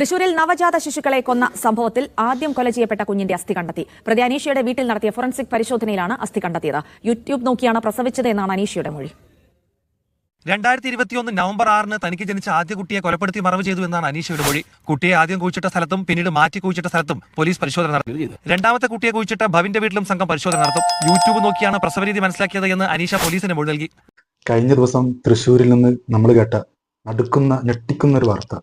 തൃശൂരിൽ നവജാത ശിശുക്കളെ കൊന്ന സംഭവത്തിൽ ആദ്യം കൊല ചെയ്യപ്പെട്ട കുഞ്ഞിന്റെ അസ്ഥി കണ്ടെത്തി. പ്രതി അനീഷയുടെ വീട്ടിൽ നടത്തിയ ഫോറൻസിക് പരിശോധനയിലാണ് അസ്ഥി കണ്ടെത്തിയത്. യൂട്യൂബ് നോക്കിയാണ് പ്രസവിച്ചത് എന്നാണ് അനീഷയുടെ മൊഴി. രണ്ടായിരത്തി ഇരുപത്തിയൊന്ന് നവംബർ ആറിന് തനിക്ക് ജനിച്ച ആദ്യ കുട്ടിയെ കൊലപ്പെടുത്തി മറവ് ചെയ്തു എന്നാണ് അനീഷയുടെ മൊഴി. കുട്ടിയെ ആദ്യം കുഴിച്ചിട്ട സ്ഥലത്തും പിന്നീട് മാറ്റി കുഴിച്ചിട്ട സ്ഥലത്തും പോലീസ് പരിശോധന നടത്തി. രണ്ടാമത്തെ കുട്ടിയെ കുഴിച്ചിട്ട ഭവിന്റെ വീട്ടിലും സംഘം പരിശോധന നടത്തും. യൂട്യൂബ് നോക്കിയാണ് പ്രസവരീതി മനസ്സിലാക്കിയത് എന്ന് അനീഷ പോലീസിന് മൊഴി നൽകി. കഴിഞ്ഞ ദിവസം തൃശ്ശൂരിൽ നിന്ന് നമ്മൾ കേട്ട അടുക്കുന്ന ഞെട്ടിക്കുന്ന ഒരു വാർത്ത.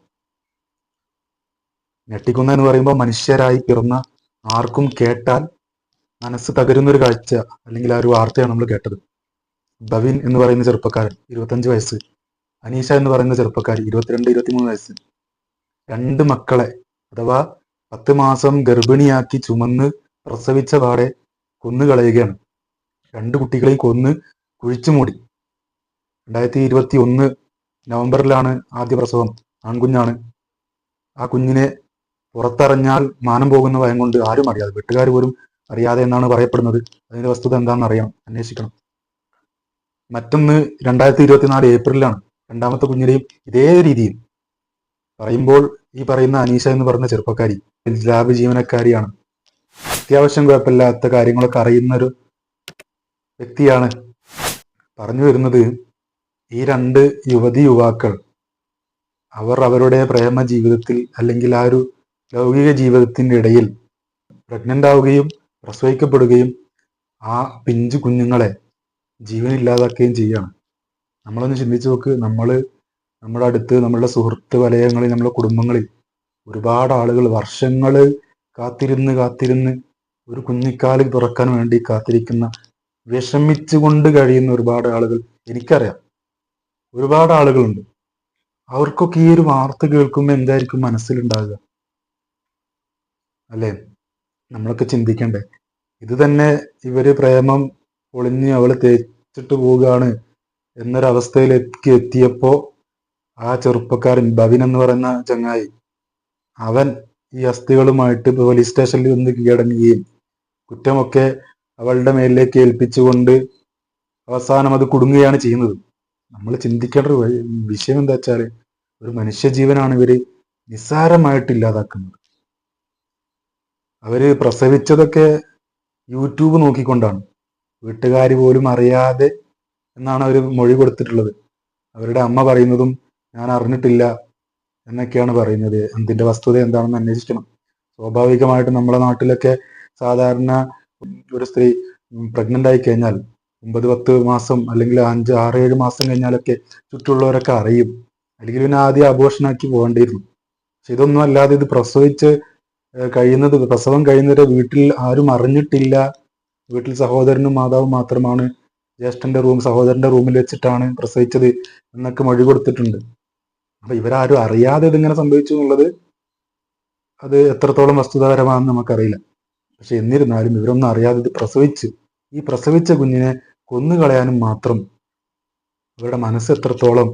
ഞെട്ടിക്കുന്ന എന്ന് പറയുമ്പോൾ മനുഷ്യരായി പിറന്ന ആർക്കും കേട്ടാൽ മനസ്സ് തകരുന്ന ഒരു കാഴ്ച അല്ലെങ്കിൽ ആ ഒരു വാർത്തയാണ് നമ്മൾ കേട്ടത്. ബവിൻ എന്ന് പറയുന്ന ചെറുപ്പക്കാരൻ ഇരുപത്തഞ്ച് വയസ്സ്. അനീഷ എന്ന് പറയുന്ന ചെറുപ്പക്കാരി ഇരുപത്തിരണ്ട് ഇരുപത്തിമൂന്ന് വയസ്സ്. രണ്ട് മക്കളെ അഥവാ പത്ത് മാസം ഗർഭിണിയാക്കി ചുമന്ന് പ്രസവിച്ച പാടെ കൊന്നുകളയുകയാണ് രണ്ട് കുട്ടികളെയും കൊന്ന് കുഴിച്ചു മൂടി. രണ്ടായിരത്തി ഇരുപത്തി ഒന്ന് നവംബറിലാണ് ആദ്യ പ്രസവം. ആൺകുഞ്ഞാണ്. ആ കുഞ്ഞിനെ പുറത്തറിഞ്ഞാൽ മാനം പോകുന്ന ഭയം കൊണ്ട് ആരും അറിയാതെ വീട്ടുകാർ പോലും അറിയാതെ എന്നാണ് പറയപ്പെടുന്നത്. അതിന്റെ വസ്തുത എന്താണെന്ന് അറിയണം അന്വേഷിക്കണം. മറ്റൊന്ന് രണ്ടായിരത്തി ഇരുപത്തിനാല് ഏപ്രിലാണ് രണ്ടാമത്തെ കുഞ്ഞിനെയും ഇതേ രീതിയിൽ പറയുമ്പോൾ ഈ പറയുന്ന അനീഷ എന്ന് പറയുന്ന ചെറുപ്പക്കാരി ലാബ് ജീവനക്കാരിയാണ്. അത്യാവശ്യം കുഴപ്പമില്ലാത്ത കാര്യങ്ങളൊക്കെ അറിയുന്ന ഒരു വ്യക്തിയാണ് പറഞ്ഞു വരുന്നത്. ഈ രണ്ട് യുവതി യുവാക്കൾ അവർ അവരുടെ പ്രേമ ജീവിതത്തിൽ അല്ലെങ്കിൽ ആ ഒരു ലൗകിക ജീവിതത്തിന്റെ ഇടയിൽ പ്രഗ്നന്റ് ആവുകയും പ്രസവിക്കപ്പെടുകയും ആ പിഞ്ചു കുഞ്ഞുങ്ങളെ ജീവനില്ലാതാക്കുകയും ചെയ്യാണ്. നമ്മളൊന്ന് ചിന്തിച്ചു നോക്ക് നമ്മൾ നമ്മുടെ അടുത്ത് നമ്മളുടെ സുഹൃത്ത് വലയങ്ങളിൽ നമ്മുടെ കുടുംബങ്ങളിൽ ഒരുപാട് ആളുകൾ വർഷങ്ങൾ കാത്തിരുന്ന് കാത്തിരുന്ന് ഒരു കുഞ്ഞിക്കാൽ തുറക്കാൻ വേണ്ടി കാത്തിരിക്കുന്ന വിഷമിച്ചുകൊണ്ട് കഴിയുന്ന ഒരുപാട് ആളുകൾ എനിക്കറിയാം. ഒരുപാട് ആളുകളുണ്ട്. അവർക്കൊക്കെ ഈ ഒരു വാർത്ത കേൾക്കുമ്പോൾ എന്തായിരിക്കും മനസ്സിലുണ്ടാകുക അല്ലേ? നമ്മളൊക്കെ ചിന്തിക്കണ്ടേ? ഇത് തന്നെ ഇവർ പ്രേമം പൊളിഞ്ഞ് അവൾ തേച്ചിട്ട് പോവുകയാണ് എന്നൊരവസ്ഥയിലേക്ക് എത്തിയപ്പോ ആ ചെറുപ്പക്കാരൻ ഭവിൻ എന്ന് പറയുന്ന ചങ്ങായി അവൻ ഈ അസ്ഥികളുമായിട്ട് പോലീസ് സ്റ്റേഷനിൽ വന്ന് കീഴടങ്ങുകയും കുറ്റമൊക്കെ അവളുടെ മേലിലേക്ക് ഏൽപ്പിച്ചുകൊണ്ട് അവസാനം അത് കുടുങ്ങുകയാണ് ചെയ്യുന്നത്. നമ്മൾ ചിന്തിക്കേണ്ട ഒരു വിഷയം എന്താ വെച്ചാൽ ഒരു മനുഷ്യജീവനാണ് ഇവർ നിസ്സാരമായിട്ട് ഇല്ലാതാക്കുന്നത്. അവർ പ്രസവിച്ചതൊക്കെ യൂട്യൂബ് നോക്കിക്കൊണ്ടാണ്. വീട്ടുകാർ പോലും അറിയാതെ എന്നാണ് അവർ മൊഴി കൊടുത്തിട്ടുള്ളത്. അവരുടെ അമ്മ പറയുന്നതും ഞാൻ അറിഞ്ഞിട്ടില്ല എന്നൊക്കെയാണ് പറയുന്നത്. എന്തിന്റെ വസ്തുത എന്താണെന്ന് അന്വേഷിക്കണം. സ്വാഭാവികമായിട്ട് നമ്മുടെ നാട്ടിലൊക്കെ സാധാരണ ഒരു സ്ത്രീ പ്രഗ്നന്റ് ആയി കഴിഞ്ഞാൽ ഒമ്പത് പത്ത് മാസം അല്ലെങ്കിൽ അഞ്ച് ആറ് ഏഴ് മാസം കഴിഞ്ഞാലൊക്കെ ചുറ്റുള്ളവരൊക്കെ അറിയും. അല്ലെങ്കിൽ പിന്നെ ആദ്യം ആഘോഷനാക്കി പോകേണ്ടിയിരുന്നു. പക്ഷെ ഇതൊന്നും അല്ലാതെ ഇത് പ്രസവിച്ച് കഴിയുന്നത് പ്രസവം കഴിയുന്നവരെ വീട്ടിൽ ആരും അറിഞ്ഞിട്ടില്ല. വീട്ടിൽ സഹോദരനും മാതാവും മാത്രമാണ്. ജ്യേഷ്ഠന്റെ റൂം സഹോദരന്റെ റൂമിൽ വെച്ചിട്ടാണ് പ്രസവിച്ചത് എന്നൊക്കെ മൊഴി കൊടുത്തിട്ടുണ്ട്. അപ്പൊ ഇവരാരും അറിയാതെ ഇതിങ്ങനെ സംഭവിച്ചു എന്നുള്ളത് അത് എത്രത്തോളം വസ്തുതാപരമാണെന്ന് നമുക്കറിയില്ല. പക്ഷെ എന്നിരുന്നാലും ഇവരൊന്നും അറിയാതെ ഇത് പ്രസവിച്ച് ഈ പ്രസവിച്ച കുഞ്ഞിനെ കൊന്നുകളയാനും മാത്രം ഇവരുടെ മനസ്സ് എത്രത്തോളം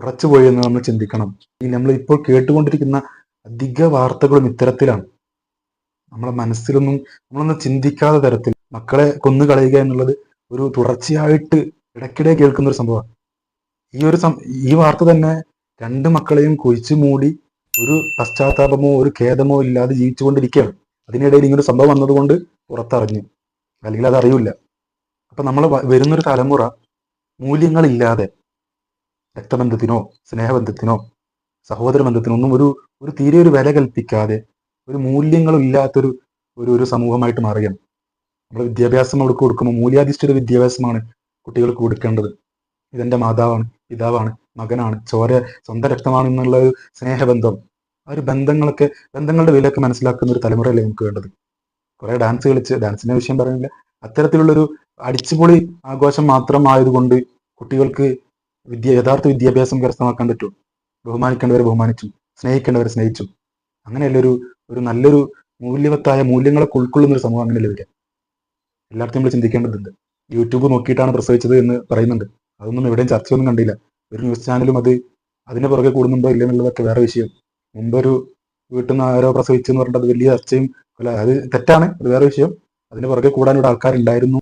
ഉറച്ചുപോയി എന്ന് നമ്മൾ ചിന്തിക്കണം. ഈ നമ്മൾ ഇപ്പോൾ കേട്ടുകൊണ്ടിരിക്കുന്ന അധിക വാർത്തകളും ഇത്തരത്തിലാണ്. നമ്മളെ മനസ്സിലൊന്നും നമ്മളൊന്നും ചിന്തിക്കാത്ത തരത്തിൽ മക്കളെ കൊന്നു കളയുക എന്നുള്ളത് ഒരു തുടർച്ചയായിട്ട് ഇടയ്ക്കിടെ കേൾക്കുന്ന ഒരു സംഭവമാണ്. ഈ ഒരു ഈ വാർത്ത തന്നെ രണ്ട് മക്കളെയും കുഴിച്ചു മൂടി ഒരു പശ്ചാത്താപമോ ഒരു ഖേദമോ ഇല്ലാതെ ജീവിച്ചുകൊണ്ടിരിക്കുകയാണ്. അതിനിടയിൽ ഇങ്ങനൊരു സംഭവം വന്നതുകൊണ്ട് പുറത്തറിഞ്ഞു. അല്ലെങ്കിൽ അതറിയില്ല അപ്പൊ നമ്മൾ വരുന്നൊരു തലമുറ മൂല്യങ്ങളില്ലാതെ രക്തബന്ധത്തിനോ സ്നേഹബന്ധത്തിനോ സഹോദര ബന്ധത്തിന് ഒന്നും ഒരു ഒരു തീരെ ഒരു വില കൽപ്പിക്കാതെ ഒരു മൂല്യങ്ങളും ഇല്ലാത്തൊരു ഒരു ഒരു സമൂഹമായിട്ട് മാറുകയാണ്. നമ്മൾ വിദ്യാഭ്യാസം അവിടെ കൊടുക്കുമ്പോൾ മൂല്യാധിഷ്ഠിത വിദ്യാഭ്യാസമാണ് കുട്ടികൾക്ക് കൊടുക്കേണ്ടത്. ഇതെന്റെ മാതാവാണ് പിതാവാണ് മകനാണ് ചോര സ്വന്തം രക്തമാണ് എന്നുള്ള ഒരു സ്നേഹബന്ധം. ആ ഒരു ബന്ധങ്ങളൊക്കെ ബന്ധങ്ങളുടെ വിലയൊക്കെ മനസ്സിലാക്കുന്ന ഒരു തലമുറയല്ലേ നമുക്ക് വേണ്ടത്. കുറെ ഡാൻസ് കളിച്ച് ഡാൻസിന്റെ വിഷയം പറയുന്നില്ല. അത്തരത്തിലുള്ളൊരു അടിച്ചുപൊളി ആഘോഷം മാത്രം ആയതുകൊണ്ട് കുട്ടികൾക്ക് വിദ്യ യഥാർത്ഥ വിദ്യാഭ്യാസം കരസ്ഥമാക്കാൻ പറ്റും ബഹുമാനിക്കേണ്ടവരെ ബഹുമാനിച്ചു സ്നേഹിക്കേണ്ടവരെ സ്നേഹിച്ചു. അങ്ങനെയല്ല ഒരു ഒരു നല്ലൊരു മൂല്യവത്തായ മൂല്യങ്ങളെ ഉൾക്കൊള്ളുന്ന ഒരു സമൂഹം അങ്ങനെയല്ല വരിക എല്ലാവർക്കും നമ്മൾ ചിന്തിക്കേണ്ടതുണ്ട്. യൂട്യൂബ് നോക്കിയിട്ടാണ് പ്രസവിച്ചത് എന്ന് പറയുന്നുണ്ട്. അതൊന്നും എവിടെയും ചർച്ചയൊന്നും കണ്ടില്ല. ഒരു ന്യൂസ് ചാനലും അത് അതിന് പുറകെ കൂടുന്നുണ്ടോ ഇല്ല എന്നുള്ളതൊക്കെ വേറെ വിഷയം. മുമ്പൊരു വീട്ടിൽ നിന്ന് ആരോ പ്രസവിച്ചെന്ന് പറഞ്ഞിട്ട് അത് വലിയ ചർച്ചയും അത് തെറ്റാണ്. അത് വേറെ വിഷയം. അതിന് പുറകെ കൂടാൻ ഇവിടെ ആൾക്കാരുണ്ടായിരുന്നു